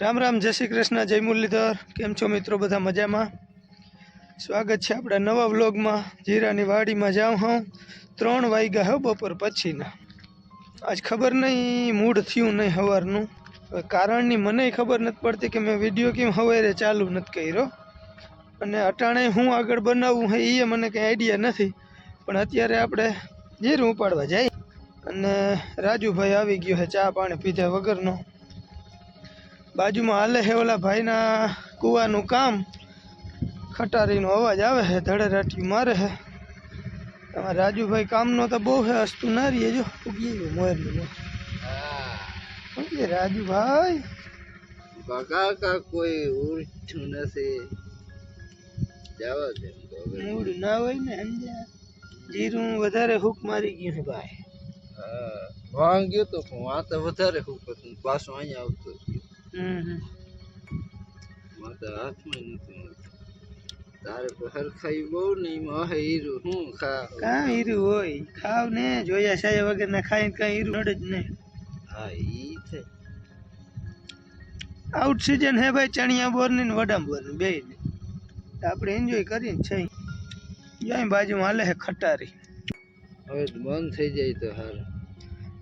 રામ રામ, જય શ્રી કૃષ્ણ, જય મુરલીધર. કેમ છો મિત્રો? બધા મજામાં? સ્વાગત છે આપણા નવા વ્લોગમાં. જીરાની વાડીમાં જાઉં હું. ત્રણ વાગ્યા હો બપોર પછીના. આજ ખબર નહીં, મૂડ થયું નહીં સવારનું કારણની મને ખબર નથી પડતી કે મેં વીડિયો કેમ સવારે ચાલુ નથી કર્યો. અને અટાણે હું આગળ બનાવવું હે એ મને કંઈ આઈડિયા નથી. પણ અત્યારે આપણે જીરું ઉપાડવા જાય અને રાજુભાઈ આવી ગયો છે ચા પાણી પીધા વગરનો. બાજુમાં હાલે છે ઓલા ભાઈના કૂવાનું કામ. ખટારીનો અવાજ આવે છે ધડેરાટી મારે છે તમારે રાજુભાઈ કામનો તો બહુ છે હસતું ના રહીએ જો. ઉગી ગયું મોરનું મોર. રાજુભાઈ. બકા કા કોઈ ઉઠ્યું નથી. જવા દે મૂડ ના હોય ને સમજ્યા જીરું વધારે હુક મારી ગયું છે ભાઈ. હા. ગયો તો પણ આ તો વધારે હું કરતું પાછું અહીંયા આવતો રહ્યો હમ. હમ. તો હાથમાં નથી તારે હરખાઈ બહુ નહીં મહે હીરું. હું ખા કાં હીરું હોય? ખાવ ને જોયા સાયા વગરના ખાઈને કાંઈ હીરું નડે જ નહીં. હા ઈ છે. આઉટ સિઝન હે ભાઈ ચણિયા બોરની ને વડામ બોરની બે આપણે એન્જોય કરીને છે જાય બાજુમાં હાલે હે ખટારી. હવે બંધ થઈ જાય તો હારું.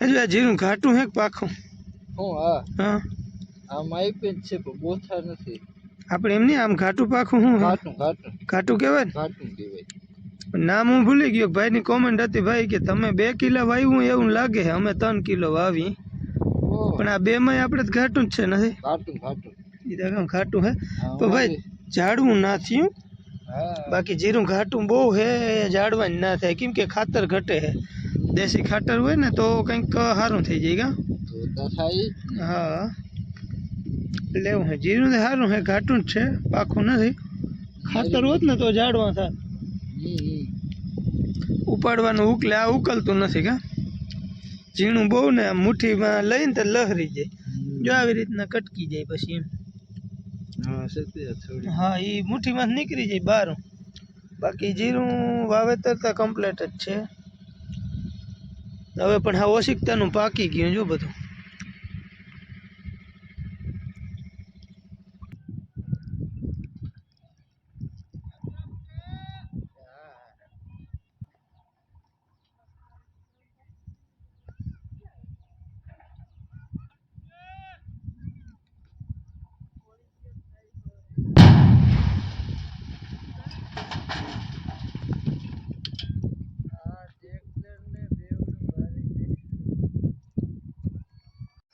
હજુ આ જીરું ઘાટું હે કે પાખું હું હા હા આમ આઈપી જ છે પણ બોથા નથી આપણે એમ નહીં આમ ઘાટું પાખું શું હે? ઘાટું ઘાટું ઘાટું કહેવાય ને ઘાટું કહેવાય નામ હું ભૂલી ગયો ભાઈની કોમેન્ટ હતી ભાઈ કે તમે બે કિલો વાવ્યું એવું લાગે છે અમે ત્રણ કિલો વાવી ઓહ, પણ આ બે માં આપણે તો ઘાટું જ છે નથી ઘાટું ઘાટું એ તો કેમ ઘાટું હે હા, તો ભાઈ ઝાડવું ના થયું હા બાકી જીરું ઘાટું બહુ હે ઝાડવાનું ના થાય. કેમ કે ખાતર ઘટે હે. દેશી ખાતર હોય ને તો કંઈક સારું થઈ જાય જ. હા. લેવું હે. જીરું સારું હે ઘાટું જ છે પાખું નથી. ખાતર હોત ને તો જાડવા થાય. ઉપાડવાનું ઉકલે આ ઉકલતું નથી કા? ઝીણું બહુ ને મુઠ્ઠીમાં લઈને તો લહરી જાય. જો આવી રીતના કટકી જાય પછી એમ. હા એ મુઠ્ઠીમાં નીકળી જાય બહાર બાકી જીરું વાવેતર તો કમ્પ્લેટ જ છે. હવે પણ હા ઓશિકતાનું પાકી ગયું જો બધું.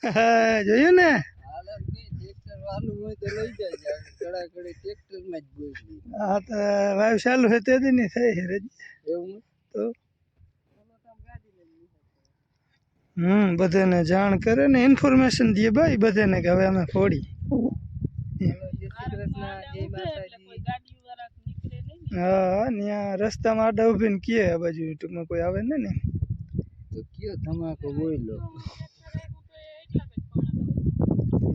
જ બોલી હા તો વાયુ ચાલુ છે તે દી ની થઈ છે રજી. એવું તો હમ બધાને જાણ કરે ને ઇન્ફોર્મેશન દે ભાઈ બધાને કે હવે અમે ફોડી હા ત્યાં રસ્તામાં આડા ઊભીને કહે આ બાજુ ટૂંકમાં કોઈ આવે ને ને તો કયો ધમાકો બોલો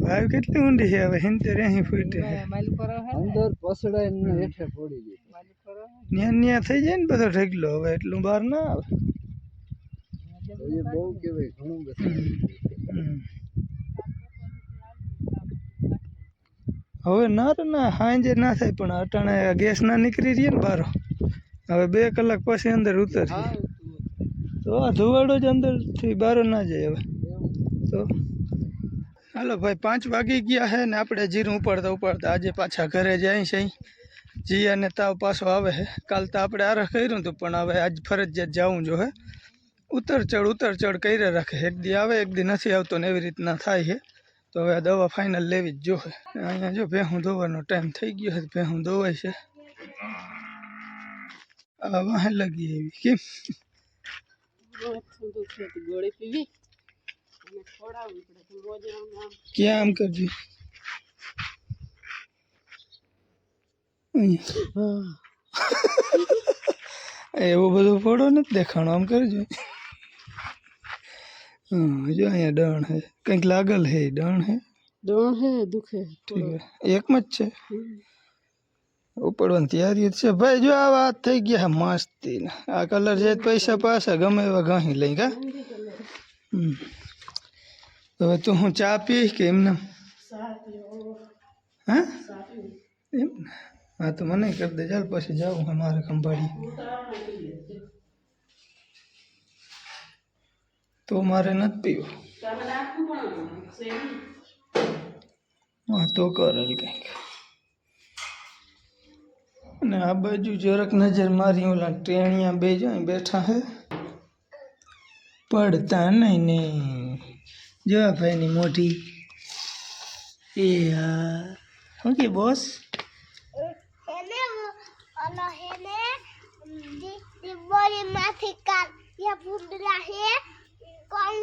વાયુ કેટલી ઊંડી છે હવે? હિંતેર અહીં ફૂટ અંદર પસડાય ને હેઠે પડી ગઈ. ન્યા ન્યા થઈ જાય ને બધો ઢગલો હવે એટલું બહાર ના આવે. બહુ કેવાય ઘણું બધું હવે ના રે ના સાંજે ના થાય પણ અટાણે ગેસ ના નીકળી રહીએ ને બારો. હવે બે કલાક પછી અંદર ઉતરીએ. તો આ ધુવાડો જ અંદરથી બારો ના જાય હવે. તો હાલો ભાઈ પાંચ વાગી ગયા છે ને આપણે જીરું ઉપાડતા ઉપાડતા આજે પાછા ઘરે જાય છે જી અને તાવ પાછો આવે છે કાલ તો આપણે આરખ કર્યું હતું પણ હવે આજ ફરજિયાત જવું જો હે ઉતર ચડ ઉતર ચડ કરી રાખે એક દી આવે એક દી નથી આવતો ને એવી રીતના થાય છે તો હવે આ દવા ફાઇનલ લેવી જ જોશે અહીંયા જો ભેહું ધોવાનો ટાઈમ થઈ ગયો છે ભેહું ધોવાય છે આ વાહે લગી એવી કેમ ગોળી પીવી ક્યાં આમ કરજો એવું બધું ફોડો નથી દેખાણો આમ કરજો હમ જો અહીંયા ડણ હે કંઈક લાગલ હે ડણ હે દોણ હે દુખે ઠીક હે એકમાં જ છે ઉપડવાની તૈયારી જ છે ભાઈ જો આ વાત થઈ ગયા મસ્તી ને આ કલર છે તો પૈસા પાછા ગમે એવા ઘાહી લઈ કા હમ. હવે તું હું ચા પી કે એમને હા એમ ને? હા તો મને કરી દે ચાલ પછી જાઉં હે મારે ખંભાળી તો મારે નથી પીવું હા તો કરેલ કંઈક અને આ બાજુ જરાક નજર મારી ઓલા ટેણિયા બે જાય બેઠા હે પડતા નહીં ને જો ભાઈની મોટી એ હા. શું કે બોસ? માંથી કાલ યા ભૂંડલા હે. કોણ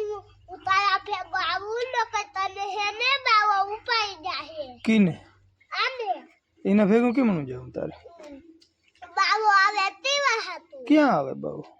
ઉતારા ભેગો આવું ન કે તને હેને બાવા ઉપાઈ જાહે કીને? આને? એના ભેગું કેમનું જાઉં તારે? બાવો આવે તેવા હતું ક્યાં આવે માં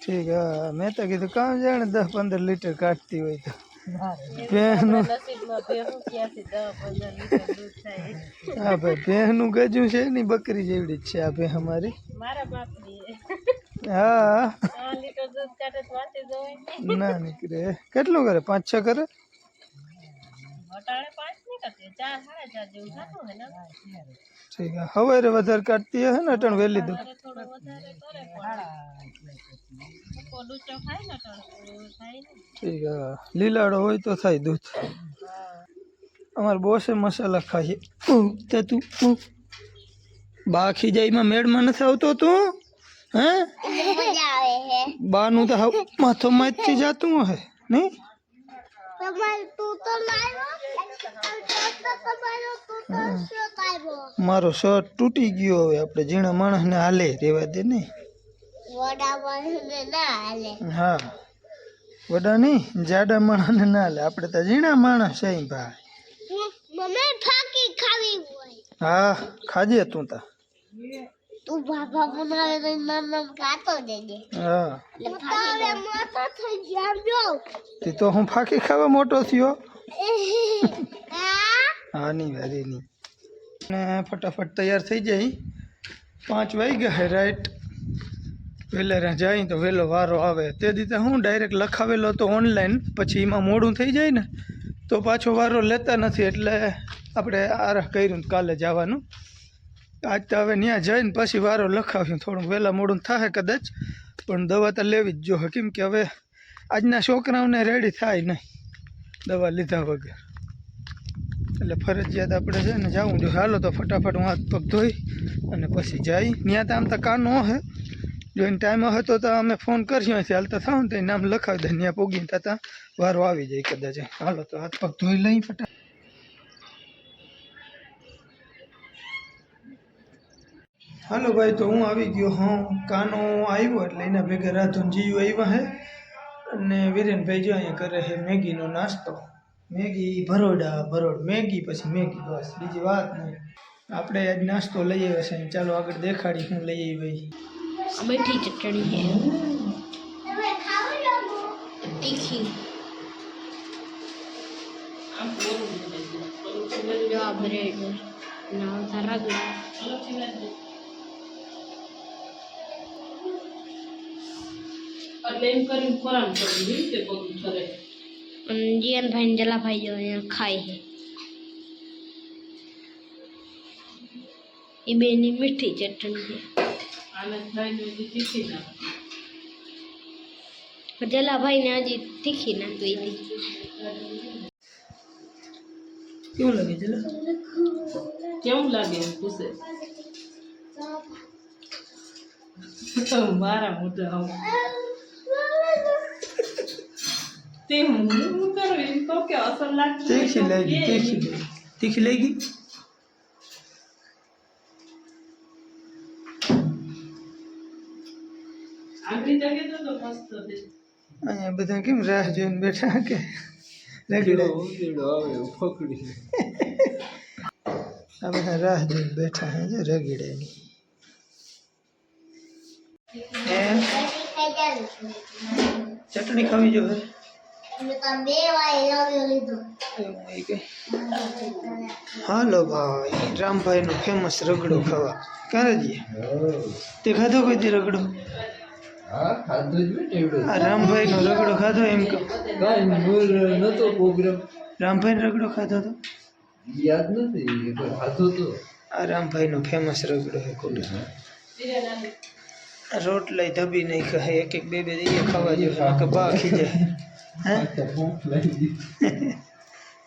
ઠીક હા મેં તો કીધું કામ જાણે દસ પંદર લીટર કાઢતી હોય તો. ભેહનું હા ભાઈ ભેહનું ગજું છે ને બકરી જેવડી જ છે આ ભેહ અમારી. હા. ના નીકળે. કેટલું કરે? પાંચ છ કરે? અટાણે પાંચ નહીં કરતી ચાર સાડા ચાર જેવું થતું હોય ને ઠીક હવે રે વધારે કાઢતી હે ને અટણ વહેલી દો થોડું વધારે કરે પણ. લોકો ખાય ને અટાણે થાય ને ઠીક હા લીલાડો હોય તો થાય દૂધ. અમારે બોસે મસાલા ખાઈએ. ઉહ, તે તું. બાખી જાયમાં મેળમાં નથી આવતો તું? હે? બાનું તો હાવ માથો માથથી જાતું હે નહીં? મારો શર્ટ તૂટી ગયો હવે. આપણે ઝીણા માણસને હાલે રેવા દે ને. હા. વડા નહીં જાડા માણસને ના હાલે. આપણે તો ઝીણા માણસ છે ભાઈ. હા ખાજે તું તા. તું બાબા બનાવે તો નામ કાતો દેજે. હા. તારે મોટો થઈ જામજો તે તો હું ફાકી ખાવા મોટો થયો. હા? નહીં વારી નહીં ને ફટાફટ તૈયાર થઈ જાય. પાંચ વાગ્યા હે રાઈટ. વહેલા જાય તો વહેલો વારો આવે. તે દીધે હું ડાયરેક્ટ લખાવેલો તો ઓનલાઈન પછી એમાં મોડું થઈ જાય ને તો પાછો વારો લેતા નથી. એટલે આપણે આરહ કર્યું ને કાલે જવાનું. આજ તો હવે ત્યાં જઈને પછી વારો લખાવ્યું થોડુંક વહેલા મોડું થાય કદાચ, પણ દવા તો લેવી જ જો કેમ કે હવે આજના છોકરાઓને રેડી થાય નહીં દવા લીધા વગર. એટલે ફરજિયાત આપણે છે ને જવું જોઈએ. હાલો તો ફટાફટ હું હાથ પગ ધોઈ અને પછી જાય. ત્યાં તો આમ તો કાનો હે. જોઈને ટાઈમ તો તો અમે ફોન કરશું અહીંથી. હાલતા થાવ ને તો નામ લખાવી દે. ત્યાં પોગીને ત્યાં વારો આવી જાય કદાચ. હાલો તો હાથ પગ ધોઈ લઈ ફટા હાલો ભાઈ તો હું આવી ગયો હું કાનો આવ્યો એટલે એના ભેગા જીયું આવ્યા હે અને વિરેનભાઈ જો અહીંયા કરે છે મેગીનો નાસ્તો મેગી ભરોડા ભરોડ મેગી પછી મેગી બસ બીજી વાત નહીં આપણે આજ નાસ્તો લઈ આવ્યા છે ચાલો આગળ દેખાડી હું લઈ આવી મીઠી ચટણી છે તમે ખાવ છો તીખી જો આ બ્રેડ ના ધરાગલા અને જીવનભાઈ ને જલાભાઈ જો અહીંયા ખાય છે એ બેની મીઠી ચટણી છે જલાભાઈ ને હજી તીખી નાખી હતી કેવું લાગે છે કેવું લાગે પૂછે મારા મોઢા આવું તે હું હું કરું એમ કહું કે અસર તીખી તો લાગી કે તીખી લાગી તીખી લાગી આંગળી ચગે તો તો મસ્ત હતી અહીંયા બધા કેમ રાહ જોઈને બેઠા કે પકડી આ બધા રાહ જોઈને બેઠા હે જે રગડાની ચટણી ખાવી જો હાલો ભાઈ રામભાઈનો ફેમસ રગડો ખાવા ક્યારે જઈએ તે ખાધો કોઈ દી રગડો હા ખાધું જ બેન એવડો આ રામભાઈનો રગડો ખાધો એમ કહો કાંઈ મૂળ નતો પ્રોગ્રામ રામભાઈનો રગડો ખાધો તો યાદ નથી એકવાર ખાધો તો આ રામભાઈનો ફેમસ રગડો હે કોડો આ રોટલા ધબી નહીં કહે એક એક બે બે દઈએ ખાવા જેવું નકર બા ખીજે હે પાછા ભૂખ લાગી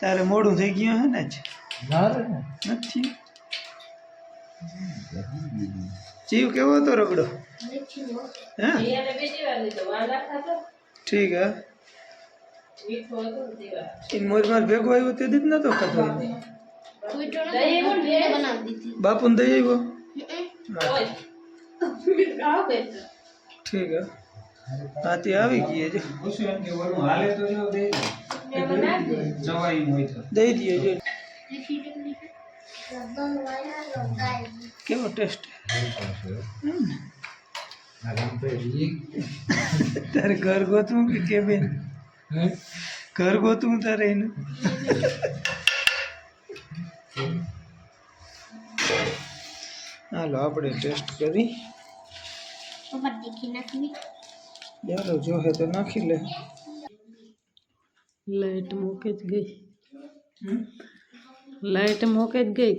તારે મોડું થઈ ગયું હે ને જ ના રે ને નથી જીવ કેવો હતો રગડો હે એને બીજી વાર લીધો વાંદા ખાતો ઠીક હે મીઠો હતો ને તે વાર એ મોજમાં ભેગો આવ્યો તે દી જ નતો ખાતો એને. દહીં પણ બે બનાવી દીધી બાપુને દઈ આવ્યો હોય આવ બે ઠીક હે હા આવી ગઈ છે. દઈ દઈએ જો. કેવો ટેસ્ટ તારે ઘર ગોતવું કે કે બેન ઘર ગોતવું તારે એનું? હાલો, આપણે ટેસ્ટ કરી. પપ્પા તીખી નાખવી ચાલો જોહે તો નાખી લે લાઈટ મૂકે જ ગઈ લાઈટ મૂકે જ ગઈ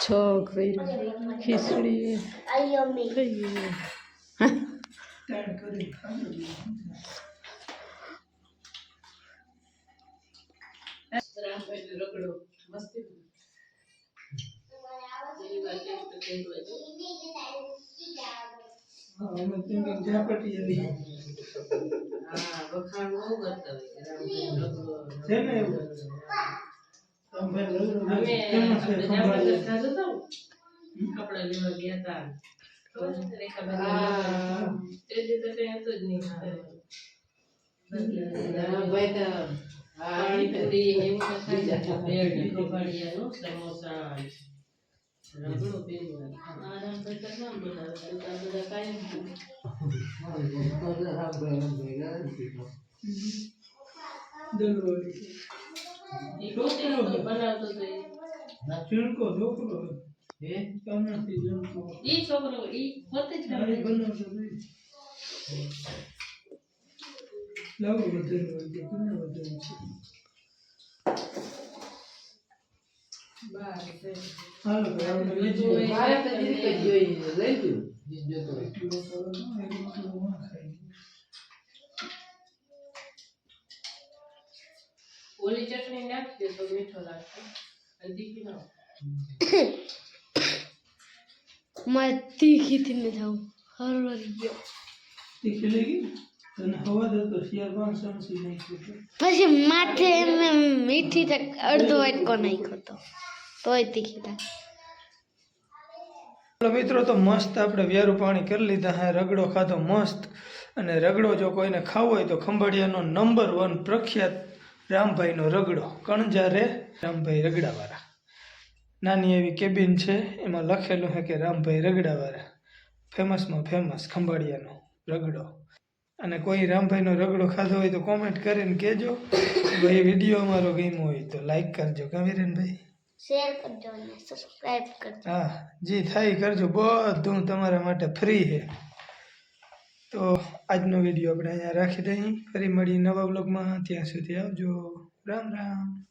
છ કર્યું ખીચડી આયો મે થઈ ગયું છે ને એવું કપડા લેવા ગયા હતા સમોસા રગડો પહેર્યો. આરામ કરતા આ બધા કાયમ ઈ રોટી બનાવતો તો ઈ. ઢોકળો હે કામનાથી જણકો ઈ છોકરો ઈ પોતે જ તારે બનાવે. બનાવતો નહીં લાવો વધેલું હોય તો કોને વધેલું છે બાર છે. હાલો ભાઈ આપણે લઈ જઈએ મારે તો દીદી કઈ જોઈ લઈ ગયું બીજો તો કિલો કરો તો એક રોટલો ના ખાય ઓલી ચટણી નાખી દે તો મીઠો લાગશે અને તીખી ગયો તીખી લાગી તને હવા દેતો શિયાર પાંચ સમસી નાખ્યું પછી માથે એમ મીઠી તક અડધો વાટકો નાખ્યો હતો તોય તીખી થાય મિત્રો તો મસ્ત આપણે વ્યારું પાણી કરી લીધા હા. રગડો ખાધો મસ્ત. અને રગડો જો કોઈને ખાવો હોય તો ખંભાળિયાનો નંબર વન પ્રખ્યાત રામભાઈનો રગડો. કણજારે રામભાઈ રગડાવાળા. નાની એવી કેબિન છે એમાં લખેલું છે કે રામભાઈ રગડાવાળા ફેમસમાં ફેમસ ખંભાળિયાનો રગડો. અને કોઈ રામભાઈનો રગડો ખાધો હોય તો કોમેન્ટ કરીને કહેજો. ભાઈ વીડિયો અમારો ગમ્યો હોય તો લાઈક કરજો. કવિરનભાઈ શેર કરજો અને સબસ્ક્રાઇબ કરજો. હા જી થાય કરજો. બધું તમારા માટે ફ્રી છે. તો આજનો વીડિયો આપણે અહીંયા રાખી દઈએ. ફરી મળી નવા બ્લોગમાં ત્યાં સુધી આવજો. રામ રામ.